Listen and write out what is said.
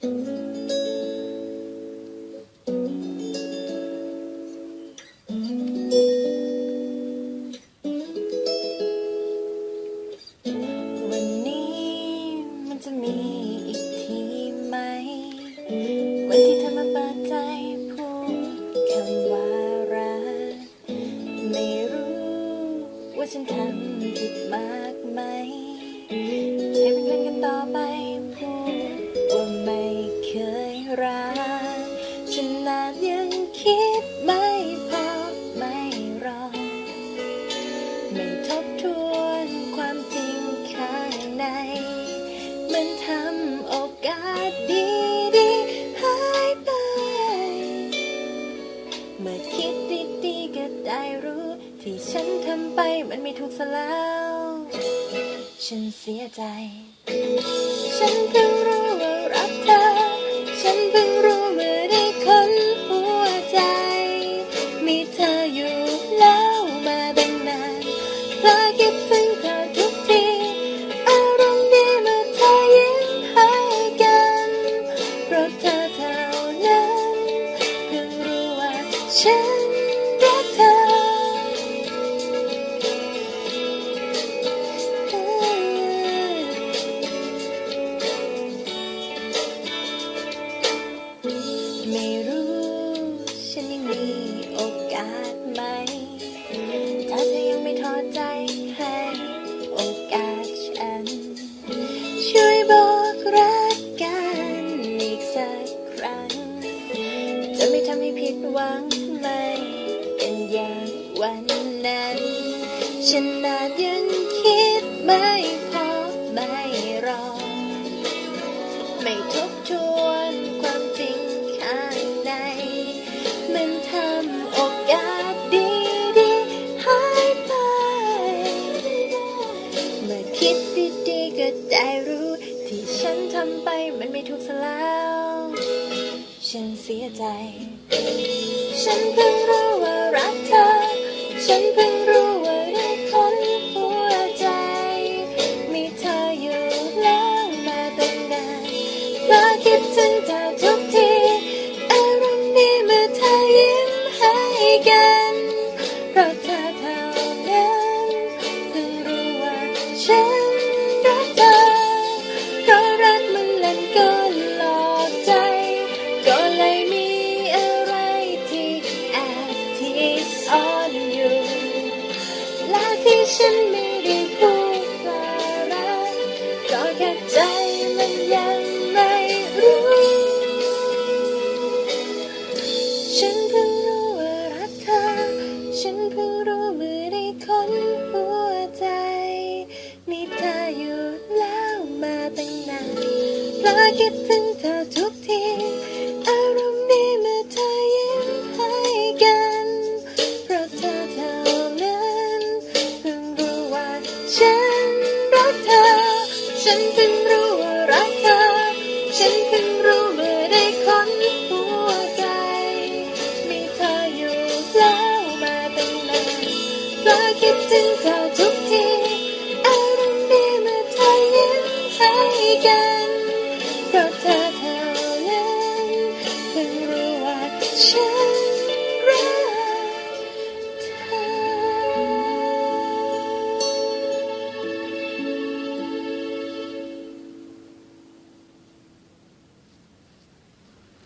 วันนี้มันจะมีอีกทีไหม วันที่เธอมาเปิดใจพูดคำว่ารัก ไม่รู้ว่าฉันทำผิดมากไหม ให้เป็นเพื่อนกันต่อไปพูด รักฉันนานยังคิดไม่พอไม่รอ ไม่ทบทวนความจริงข้างใน มันทำโอกาสดีๆหายไป เมื่อคิดดีๆก็ได้รู้ ที่ฉันทำไปมันไม่ถูกซะแล้ว ฉันเสียใจ ฉันเพิ่ ว่ ฉันนานยังคิดไม่พอไม่รอ ไม่ทบทวนความจริงข้างใน มันทำโอกาสดีๆหายไป เมื่อคิดดีๆก็ได้รู้ ที่ฉันทำไปมันไม่ถูกซะแล้ว ฉันเสียใจ ฉันเพิ่งรู้ว่ารักเธอ ฉันเพิ่ง ฉันไม่ได้พูดว่ารักก็แค่ใจมันยังไม่รู้ ฉันเพิ่งรู้ว่ารักเธอ ฉันเพิ่งรู้เมื่อได้ค้นหัวใจ มีเธออยู่แล้วมาตั้งนานเพราะคิดถึง ฉันรักเธอ ฉันเป็นรู้